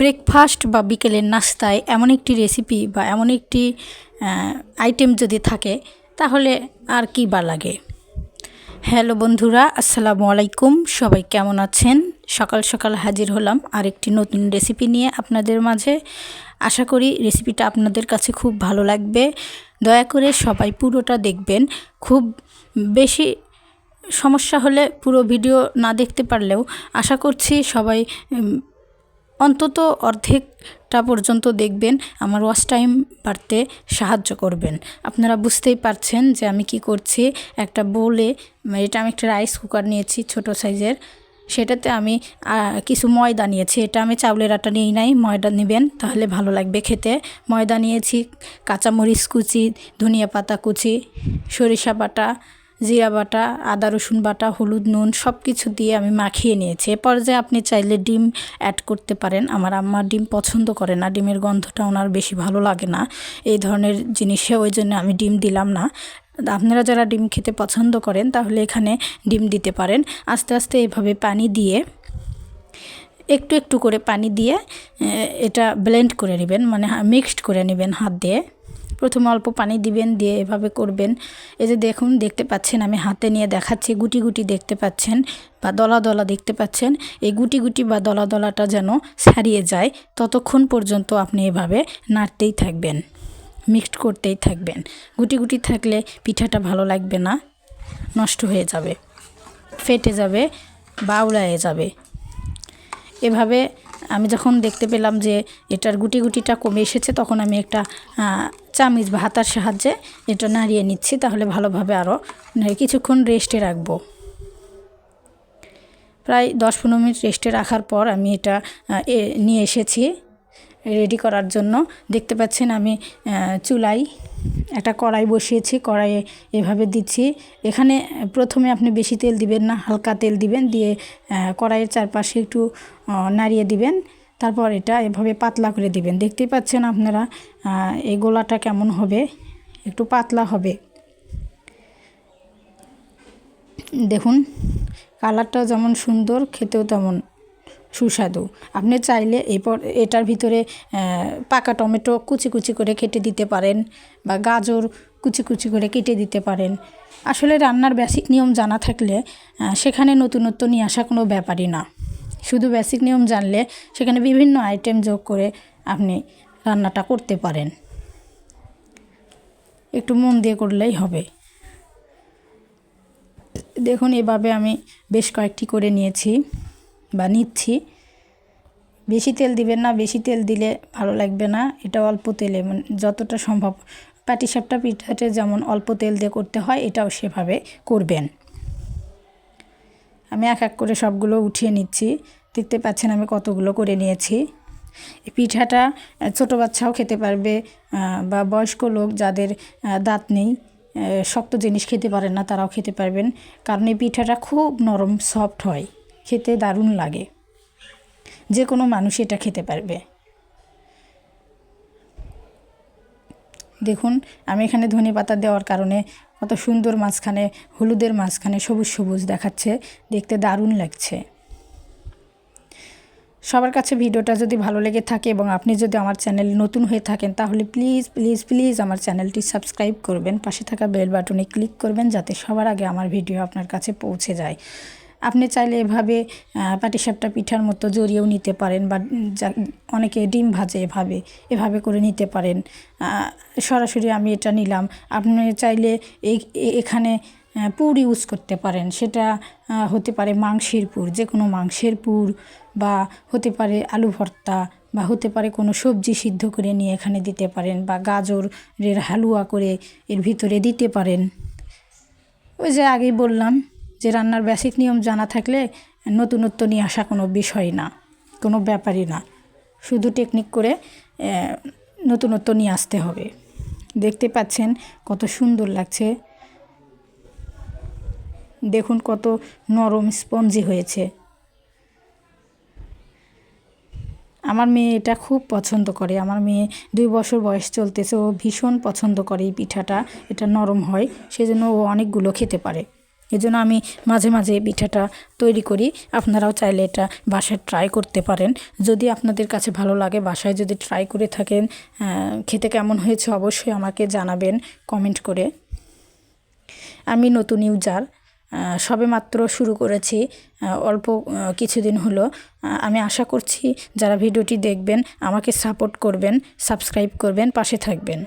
Breakfast বা বিকেলের নাস্তায় এমন একটি রেসিপি বা এমন একটি আইটেম যদি থাকে, তাহলে আর কি বা লাগে? হ্যালো বন্ধুরা, আসসালামু আলাইকুম। সবাই কেমন আছেন? সকাল সকাল হাজির হলাম আরেকটি নতুন রেসিপি নিয়ে আপনাদের মাঝে। আশা করি রেসিপিটা আপনাদের কাছে খুব ভালো লাগবে। দয়া করে সবাই পুরোটা দেখবেন। খুব বেশি সমস্যা হলে পুরো ভিডিও না দেখতে পারলেও আশা করছি সবাই অন্তত অর্ধেকটা পর্যন্ত দেখবেন, আমার ওয়াচ টাইম বাড়তে সাহায্য করবেন। আপনারা বুঝতেই পারছেন যে আমি কি করছি। একটা বোলে, এটা আমি একটা রাইস কুকার নিয়েছি ছোট সাইজের সেটাতে আমি কিছু ময়দা নিয়েছি। এটা আমি চাউলের আটা নিই নাই, ময়দা নেবেন, তাহলে ভালো লাগবে খেতে। ময়দা নিয়েছি, কাঁচামরিচ কুচি, ধনিয়া পাতা কুচি, সরিষা বাটা জিরা বাটা, আদা, রসুন বাটা, হলুদ, নুন সব কিছু দিয়ে আমি মাখিয়ে নিয়েছি। এ পর্যায়ে আপনি চাইলে ডিম অ্যাড করতে পারেন। আমার আম্মা ডিম পছন্দ করে না। ডিমের গন্ধটা ওনার বেশি ভালো লাগে না। এই ধরনের জিনিসে ওই জন্য আমি ডিম দিলাম না। আপনারা যারা ডিম খেতে পছন্দ করেন, তাহলে এখানে ডিম দিতে পারেন। আস্তে আস্তে এভাবে পানি দিয়ে, একটু একটু করে পানি দিয়ে এটা ব্লেন্ড করে নেবেন। মানে মিক্সড করে নেবেন হাত দিয়ে। প্রথমে অল্প পানি দিবেন, দিয়ে এভাবে করবেন। এই যে দেখুন, দেখতে পাচ্ছেন, আমি হাতে নিয়ে দেখাচ্ছি, গুটি গুটি দেখতে পাচ্ছেন বা দলা দলা দেখতে পাচ্ছেন। এই গুটি গুটি বা দলা দলাটা যেন ছাড়িয়ে যায়, ততক্ষণ পর্যন্ত আপনি এভাবে নাড়তেই থাকবেন, মিক্সড করতেই থাকবেন। গুটি গুটি থাকলে পিঠাটা ভালো লাগবে না, নষ্ট হয়ে যাবে, ফেটে যাবে বা উড়ায়ে যাবে। এভাবে আমি যখন দেখতে পেলাম যে এটার গুটি গুটিটা কমে এসেছে, তখন আমি একটা চামিচ বা হাতার সাহায্যে এটা নাড়িয়ে নিচ্ছি। তাহলে ভালোভাবে আরও কিছুক্ষণ রেস্টে রাখব। প্রায় দশ পনেরো মিনিট রেস্টে রাখার পর আমি এটা নিয়ে এসেছি। রেডি করার জন্য। দেখতে পাচ্ছেন আমি চুলায় একটা কড়াই বসিয়েছি, কড়াইয়ে এভাবে দিচ্ছি। এখানে প্রথমে আপনি বেশি তেল দিবেন না, হালকা তেল দিবেন, দিয়ে কড়াইয়ের চারপাশে একটু নাড়িয়ে দিবেন। তারপর এটা এভাবে পাতলা করে দিবেন। দেখতেই পাচ্ছেন আপনারা এই গোলাটা কেমন হবে? একটু পাতলা হবে। দেখুন কালারটা যেমন সুন্দর, খেতেও তেমন। সুস্বাদু। আপনি চাইলে এরপর এটার ভিতরে পাকা টমেটো কুচি কুচি করে কেটে দিতে পারেন বা গাজর কুচি কুচি করে কেটে দিতে পারেন। আসলে রান্নার বেসিক নিয়ম জানা থাকলে সেখানে নতুনত্ব নিয়ে আসা কোনো ব্যাপারই না। শুধু বেসিক নিয়ম জানলে সেখানে বিভিন্ন আইটেম যোগ করে আপনি রান্নাটা করতে পারেন। একটু মন দিয়ে করলেই হবে। দেখুন, এভাবে আমি বেশ কয়েকটি করে নিয়েছি। বা নিচ্ছি। বেশি তেল দিবেন না, বেশি তেল দিলে ভালো লাগবে না। এটা অল্প তেলে মানে যতটা সম্ভব। পাটিসাপটা পিঠাতে যেমন অল্প তেল দিয়ে করতে হয়, এটাও সেভাবে করবেন। আমি এক এক করে সবগুলো উঠিয়ে নিচ্ছি। দেখতে পাচ্ছেন আমি কতগুলো করে নিয়েছি। পিঠাটা ছোটো বাচ্চাও খেতে পারবে বা বয়স্ক লোক যাদের দাঁত নেই শক্ত জিনিস খেতে পারেন না, তারাও খেতে পারবেন। কারণ এই পিঠাটা খুব নরম, সফট হয়। খেতে দারুণ লাগে। যে কোনো মানুষ এটা খেতে পারবে। দেখুন, আমি এখানে ধনে পাতা দেওয়ার কারণে কত সুন্দর মাঝখানে, হলুদের মাঝখানে সবুজ সবুজ দেখাচ্ছে, দেখতে দারুণ লাগছে। সবার কাছে ভিডিওটা যদি ভালো লেগে থাকে এবং আপনি যদি আমার চ্যানেল নতুন হয়ে থাকেন, তাহলে প্লিজ প্লিজ প্লিজ আমার চ্যানেলটি সাবস্ক্রাইব করবেন। পাশে থাকা বেল বাটনে ক্লিক করবেন, যাতে সবার আগে আমার ভিডিও আপনার কাছে পৌঁছে যায়। আপনি চাইলে এভাবে পাটিসাপটা পিঠার মতো জড়িয়েও নিতে পারেন বা অনেকে ডিম ভাজে এভাবে এভাবে করে নিতে পারেন। সরাসরি আমি এটা নিলাম। আপনি চাইলে এই এখানে পুর ইউজ করতে পারেন। সেটা হতে পারে মাংসের পুর যে কোনো মাংসের পুর বা হতে পারে আলু ভর্তা বা হতে পারে কোনো সবজি সিদ্ধ করে নিয়ে এখানে দিতে পারেন বা গাজরের হালুয়া করে এর ভিতরে দিতে পারেন। ওই যে আগেই বললাম যে রান্নার বেসিক নিয়ম জানা থাকলে নতুনত্ব নিয়ে আসা কোনো বিষয় না, কোনো ব্যাপারই না। শুধু টেকনিক করে নতুনত্ব নিয়ে আসতে হবে। দেখতে পাচ্ছেন কত সুন্দর লাগছে। দেখুন কত নরম স্পঞ্জি হয়েছে। আমার মেয়ে এটা খুব পছন্দ করে। আমার মেয়ে দুই বছর বয়স চলতেছে, ও ভীষণ পছন্দ করে এই পিঠাটা। এটা নরম হয়, সেজন্য ও অনেকগুলো খেতে পারে। এজন্য আমি মাঝে মাঝে পিঠাটা তৈরি করি। আপনারাও চাইলে এটা বাসায় ট্রাই করতে পারেন। যদি আপনাদের কাছে ভালো লাগে, বাসায় যদি ট্রাই করে থাকেন খেতে কেমন হয়েছে অবশ্যই আমাকে জানাবেন কমেন্ট করে। আমি নতুন ইউজার সবে মাত্র শুরু করেছি অল্প কিছুদিন হলো। আমি আশা করছি যারা ভিডিওটি দেখবেন, আমাকে সাপোর্ট করবেন সাবস্ক্রাইব করবেন, পাশে থাকবেন।